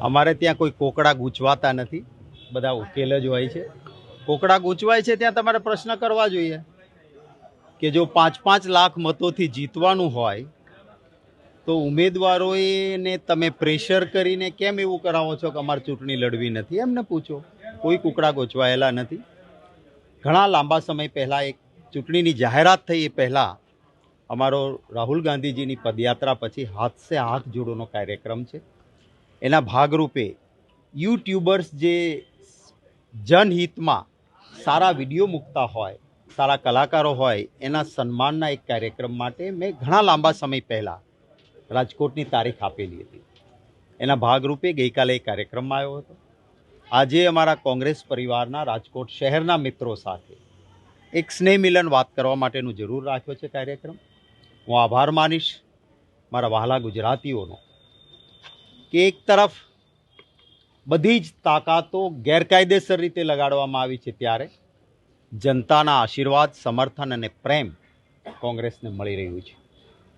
અમારે ત્યાં કોઈ કોકડા ગૂંચવાતા નથી. બધા ઉકેલ જ હોય છે. કોકડા ગૂંચવાય છે ત્યાં તમારે પ્રશ્ન કરવા જોઈએ. કે જો પાંચ પાંચ લાખ મતોથી જીતવાનું હોય, તો ઉમેદવારોએને તમે પ્રેશર કરીને કેમ એવું કરાવો છો કે અમારે ચૂંટણી લડવી નથી? એમને પૂછો. કોઈ કુકડા ગોચવાયેલા નથી. ઘણા લાંબા સમય પહેલાં એક ચૂંટણીની જાહેરાત થઈ એ પહેલાં અમારો રાહુલ ગાંધીજીની પદયાત્રા પછી હાથ સે હાથ જોડોનો કાર્યક્રમ છે. એના ભાગરૂપે યુટ્યુબર્સ જે જનહિતમાં સારા વીડિયો મૂકતા હોય, સારા કલાકારો હોય, એના સન્માનના એક કાર્યક્રમ માટે મેં ઘણા લાંબા સમય પહેલાં રાજકોટની તારીખ આપેલી હતી. એના ભાગરૂપે ગઈકાલે એ કાર્યક્રમમાં આવ્યો હતો. આજે અમારા કોંગ્રેસ પરિવારના રાજકોટ શહેરના મિત્રો સાથે એક સ્નેહ મિલન વાત કરવા માટેનું જરૂર રાખ્યો છે કાર્યક્રમ. હું આભાર માનીશ. મારા વહાલા ગુજરાતીઓનો કે એક તરફ બધી જ તાકાતો ગેરકાયદેસર રીતે લગાડવામાં આવી છે ત્યારે જનતાના આશીર્વાદ, સમર્થન અને પ્રેમ કોંગ્રેસને મળી રહ્યું છે.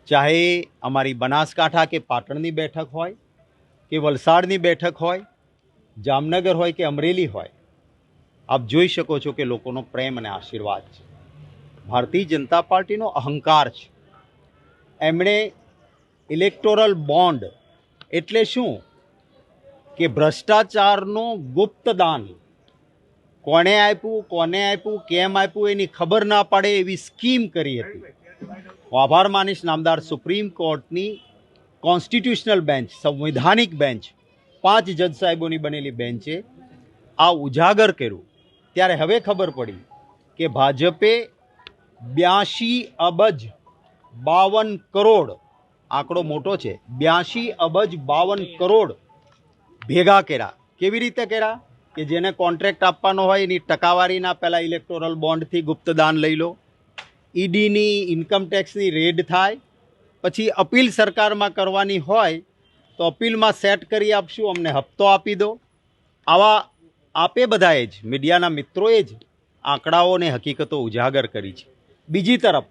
ચાહે અમારી બનાસકાંઠા કે પાટણની બેઠક હોય, કે વલસાડની બેઠક હોય, જામનગર હોય કે અમરેલી હોય, આપ જોઈ શકો છો કે લોકોનો પ્રેમ અને આશીર્વાદ છે. ભારતીય જનતા પાર્ટીનો અહંકાર છે. એમણે ઇલેક્ટોરલ બોન્ડ એટલે શું? કે ભ્રષ્ટાચારનું ગુપ્તદાન. કોણે આપ્યું, કોને આપ્યું, કેમ આપ્યું એની ખબર ના પડે એવી સ્કીમ કરી હતી. હું આભાર માનીશ નામદાર સુપ્રીમ કોર્ટની કોન્સ્ટિટ્યુશનલ બેન્ચ, સંવિધાનિક બેન્ચ, પાંચ જજ સાહેબોની બનેલી બેન્ચે આ ઉજાગર કર્યું. ત્યારે હવે ખબર પડી કે ભાજપે બ્યાસી અબજ બાવન કરોડ આંકડો મોટો છે. બ્યાસી અબજ બાવન કરોડ ભેગા કર્યા. કેવી રીતે કર્યા? કે જેને કોન્ટ્રાક્ટ આપવાનો હોય એની ટકાવારીના પહેલાં ઇલેક્ટોરલ બોન્ડથી ગુપ્તદાન લઈ લો. ઈડીની ઇન્કમટેક્સની રેડ થાય. પછી અપીલ સરકારમાં કરવાની હોય તો અપીલમાં સેટ કરી આપશું, અમને હપ્તો આપી દો. આવા આપે બધાએ જ, મીડિયાના મિત્રોએ જ આંકડાઓને હકીકતો ઉજાગર કરી છે. બીજી તરફ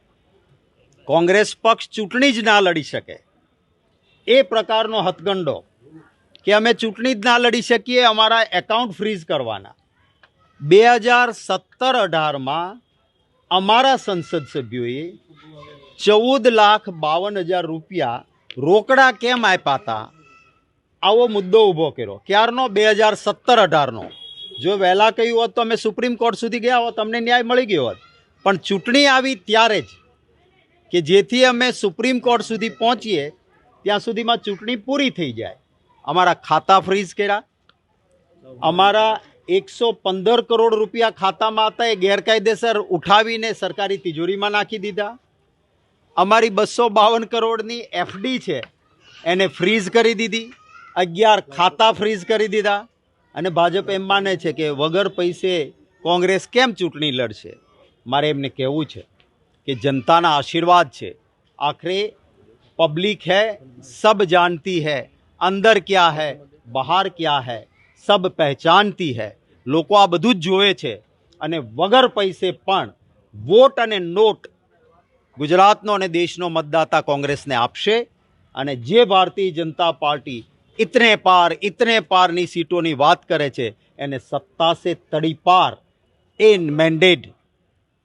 કોંગ્રેસ પક્ષ ચૂંટણી જ ના લડી શકે. એ પ્રકારનો હથગંડો કે અમે ચૂંટણી જ ના લડી શકીએ, અમારા એકાઉન્ટ ફ્રીઝ કરવાના. બે હજાર સત્તર અઢારમાં અમારા સંસદ સભ્યોએ ચૌદ લાખ બાવન હજાર રૂપિયા રોકડા કેમ આપ્યા હતા આવો મુદ્દો ઊભો કર્યો. ક્યારનો? બે હજાર સત્તર અઢારનો. જો વહેલા કહ્યું હોત તો અમે સુપ્રીમ કોર્ટ સુધી ગયા હોત તમને ન્યાય મળી ગયો હોત. પણ ચૂંટણી આવી ત્યારે જ કે જેથી અમે સુપ્રીમ કોર્ટ સુધી પહોંચીએ, ત્યાં સુધીમાં ચૂંટણી પૂરી થઈ જાય. અમારા ખાતા ફ્રીઝ કર્યા. અમારા એકસો પંદર કરોડ રૂપિયા ખાતામાં હતા, એ ગેરકાયદેસર ઉઠાવીને સરકારી તિજોરીમાં નાખી દીધા. અમારી બસો બાવન કરોડની એફડી છે, એને ફ્રીઝ કરી દીધી. અગિયાર ખાતા ફ્રીઝ કરી દીધા. અને ભાજપ એમ માને છે કે વગર પૈસે કોંગ્રેસ કેમ ચૂંટણી લડશે? મારે એમને કહેવું છે. કે જનતાના આશીર્વાદ છે આખરે પબ્લિક है सब जानती है અંદર ક્યાં है બહાર ક્યાં है સબ પહેચાનતી है લોકો આ બધું જ જોવે છે અને વગર પૈસે પણ વોટ અને નોટ ગુજરાતનો અને દેશનો મતદાતા કોંગ્રેસને આપશે અને જે ભારતીય જનતા પાર્ટી ઇતને પાર ઇતને પારની સીટોની વાત કરે છે એને સત્તા સે તડી પાર એ મેન્ડેટ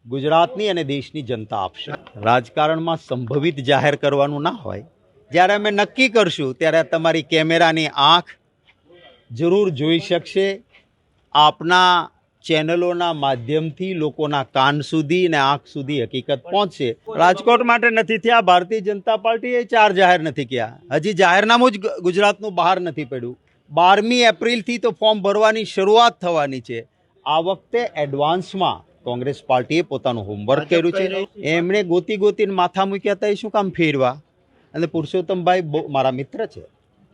ગુજરાતની અને દેશની જનતા આપશે. રાજકારણમાં સંભવિત જાહેર કરવાનું ના હોય, જ્યારે અમે નક્કી કરશું, ત્યારે તમારી કેમેરાની આંખ જરૂર જોઈ શકશે. આપના ચેનલોના માધ્યમથી લોકોના કાન સુધી અને આંખ સુધી હકીકત પહોંચશે. રાજકોટ માટે નથી થયા, ભારતીય જનતા પાર્ટીએ ચાર જાહેર નથી કર્યા. હજી જાહેરનામું જ ગુજરાતનું બહાર નથી પડ્યું. બારમી એપ્રિલથી તો ફોર્મ ભરવાની શરૂઆત થવાની છે. આ વખતે એડવાન્સમાં કોંગ્રેસ પાર્ટીએ પોતાનું હોમવર્ક કર્યું છે. એમણે ગોતી ગોતીને માથા મૂક્યા હતા એ શું કામ ફેરવા? અને પુરુષોત્તમભાઈ બહુ મારા મિત્ર છે.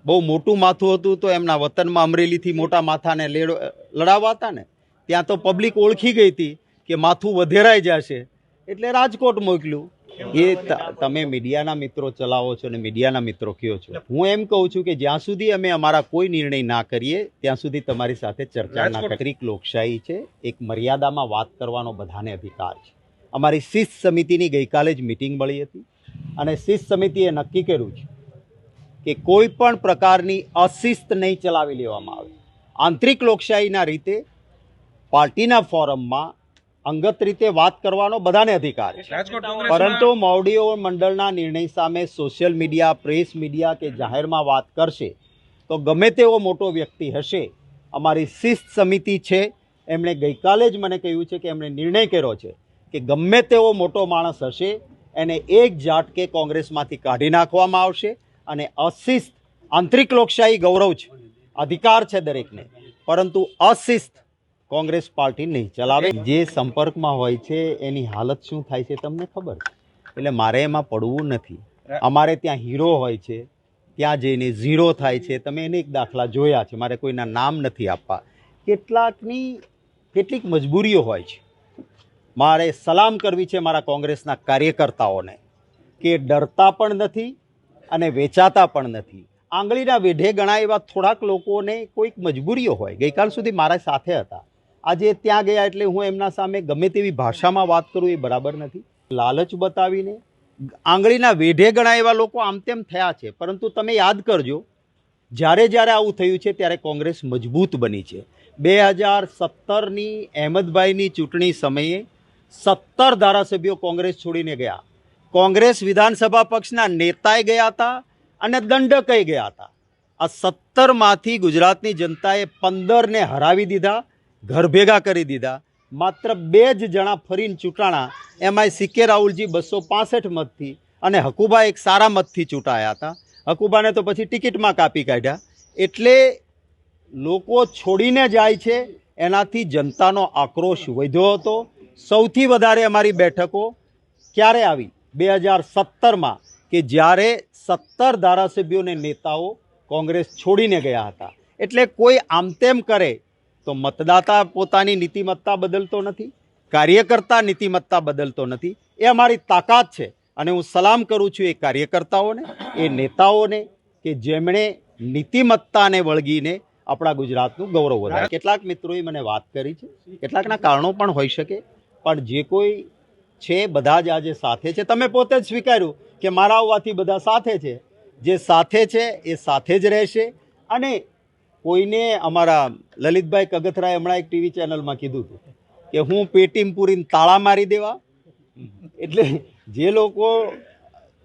બહુ મોટું માથું હતું તો એમના વતનમાં અમરેલીથી મોટા માથાને લેડો લડાવવા હતા ને ત્યાં તો પબ્લિક ઓળખી ગઈ હતી કે માથું વધેરાઈ જશે. એટલે રાજકોટ મોકલ્યું. એ તમે મીડિયાના મિત્રો ચલાવો છો અને મીડિયાના મિત્રો કયો છો? હું એમ કહું છું કે જ્યાં સુધી અમે અમારા કોઈ નિર્ણય ના કરીએ ત્યાં સુધી તમારી સાથે ચર્ચા ના કરીક લોકશાહી છે એક મર્યાદામાં વાત કરવાનો બધાને અધિકાર છે. અમારી શિસ્ત સમિતિની ગઈકાલે જ મિટિંગ મળી હતી અને શિસ્ત સમિતિએ નક્કી કર્યું છે કે કોઈ પણ પ્રકારની અશિસ્ત નહીં ચલાવી લેવામાં આવે. આંતરિક લોકશાહીના રીતે પાર્ટીના ફોરમમાં અંગત રીતે વાત કરવાનો બધાને અધિકાર છે. પરંતુ મોવડીઓ મંડળના નિર્ણય સામે સોશિયલ મીડિયા પ્રેસ મીડિયા કે જાહેરમાં વાત કરશે તો ગમે તેવો મોટો વ્યક્તિ હશે અમારી શિસ્ત સમિતિ છે. એમણે ગઈકાલે જ મને કહ્યું છે કે એમણે નિર્ણય કર્યો છે કે ગમે તેવો મોટો માણસ હશે એને એક ઝાટકે કોંગ્રેસમાંથી કાઢી નાખવામાં આવશે અને અશિસ્ત આંતરિક લોકશાહી ગૌરવ છે. અધિકાર છે દરેકને. પરંતુ અશિસ્ત કોંગ્રેસ પાર્ટી નહીં ચલાવે. જે સંપર્કમાં હોય છે એની હાલત શું થાય છે તમને ખબર એટલે મારે એમાં પડવું નથી. અમારે ત્યાં હીરો હોય છે ત્યાં જઈને ઝીરો થાય છે. તમે એને એક દાખલા જોયા છે મારે કોઈના નામ નથી આપવા. કેટલાકની કેટલીક મજબૂરીઓ હોય છે. મારે સલામ કરવી છે મારા કોંગ્રેસના કાર્યકર્તાઓને કે ડરતા પણ નથી અને વેચાતા પણ નથી. આંગળીના વેઢે ગણાય એવા થોડાક લોકોને કોઈક મજબૂરીઓ હોય. ગઈકાલ સુધી મારા સાથે હતા. આજે ત્યાં ગયા એટલે હું એમના સામે ગમે તેવી ભાષામાં વાત કરું એ બરાબર નથી. લાલચ બતાવીને, આંગળીના વેઢે ગણાય એવા લોકો આમ તેમ થયા છે. પરંતુ તમે યાદ કરજો, જ્યારે જ્યારે આવું થયું છે ત્યારે કોંગ્રેસ મજબૂત બની છે. બે હજાર સત્તરની અહેમદભાઈની ચૂંટણી સમયે સત્તર ધારાસભ્યો કોંગ્રેસ છોડીને ગયા. કોંગ્રેસ વિધાનસભા પક્ષના નેતાએ ગયા હતા અને દંડકઈ ગયા હતા. આ સત્તરમાંથી ગુજરાતની જનતાએ પંદરને હરાવી દીધા. ઘર ભેગા કરી દીધા. માત્ર બે જ જણા ફરીને ચૂંટાણા. એમાંય સિક્કે રાહુલજી બસો પાસઠ મતથી અને હકુબા એક સારા મતથી ચૂંટાયા હતા. હકુબાને તો પછી ટિકિટમાં કાપી કાઢ્યા. એટલે લોકો છોડીને જાય છે, એનાથી જનતાનો આક્રોશ વધ્યો હતો. સૌથી વધારે અમારી બેઠકો ક્યારે આવી? બે હજાર સત્તરમાં કે જ્યારે સત્તર ધારાસભ્યોને નેતાઓ કોંગ્રેસ છોડીને ગયા હતા. એટલે કોઈ આમ તેમ કરે તો મતદાતા પોતાની નીતિમત્તા બદલતો નથી, કાર્યકર્તા નીતિમત્તા બદલતો નથી. એ અમારી તાકાત છે અને હું સલામ કરું છું એ કાર્યકર્તાઓને, એ નેતાઓને કે જેમણે નીતિમત્તાને વળગીને આપણા ગુજરાતનું ગૌરવ વધારે કેટલાક મિત્રોએ મને વાત કરી છે, કેટલાકના કારણો પણ હોઈ શકે, પણ જે કોઈ છે બધા જ આજે સાથે છે. તમે પોતે જ સ્વીકાર્યું કે મારા આવવાથી બધા સાથે છે. જે સાથે છે એ સાથે જ રહેશે અને કોઈને અમારા લલિતભાઈ કગથરાએ હમણાં એક ટીવી ચેનલમાં કીધું હતું કે હું પેટીમ પૂરીને તાળા મારી દેવા. એટલે જે લોકો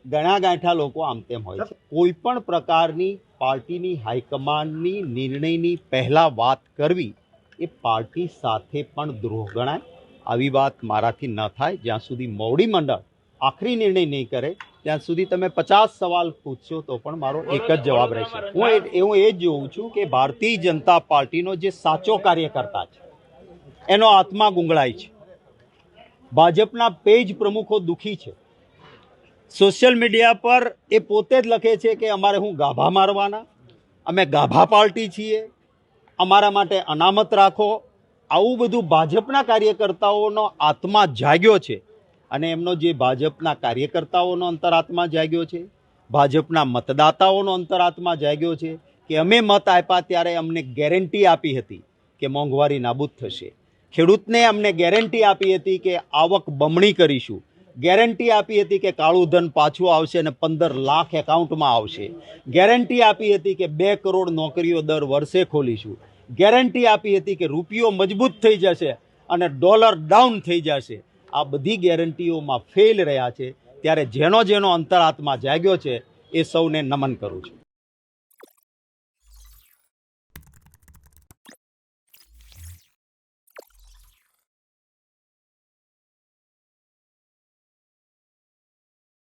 ગણા ગાંઠા લોકો આમ તેમ હોય છે. કોઈ પણ પ્રકારની પાર્ટીની હાઈકમાન્ડની નિર્ણયની પહેલાં વાત કરવી એ પાર્ટી સાથે પણ દ્રોહ ગણાય. આવી વાત મારાથી ન થાય. જ્યાં સુધી મોવડી મંડળ આખરી નિર્ણય નહીં કરે ત્યાં સુધી તમે પચાસ સવાલ પૂછશો તો પણ મારો એક જ જવાબ રહેશે. હું એ હું એ જ જોઉં છું કે ભારતીય જનતા પાર્ટીનો જે સાચો કાર્યકર્તા છે એનો આત્મા ગુંગળાય છે. ભાજપના પેજ પ્રમુખો દુઃખી છે. સોશિયલ મીડિયા પર એ પોતે જ લખે છે કે અમારે હું ગાભા મારવાના અમે ગાભા પાર્ટી છીએ અમારા માટે અનામત રાખો. આવું બધું ભાજપના કાર્યકર્તાઓનો આત્મા જાગ્યો છે. અને એમનો જે ભાજપના કાર્યકર્તાઓનો અંતરાત્મા જાગ્યો છે, ભાજપના મતદાતાઓનો અંતરાત્મા જાગ્યો છે કે અમે મત આપ્યા ત્યારે અમને ગેરંટી આપી હતી કે મોંઘવારી નાબૂદ થશે. ખેડૂતને અમને ગેરંટી આપી હતી કે આવક બમણી કરીશું. ગેરંટી આપી હતી કે કાળું ધન પાછું આવશે અને પંદર લાખ એકાઉન્ટમાં આવશે. ગેરંટી આપી હતી કે બે કરોડ નોકરીઓ દર વર્ષે ખોલીશું. ગેરંટી આપી હતી કે રૂપિયો મજબૂત થઈ જશે અને ડોલર ડાઉન થઈ જશે. આ બધી ગેરંટીઓમાં ફેલ રહ્યા છે, ત્યારે જેનો જેનો અંતરાત્મા જાગ્યો છે, એ સૌને નમન કરું છું.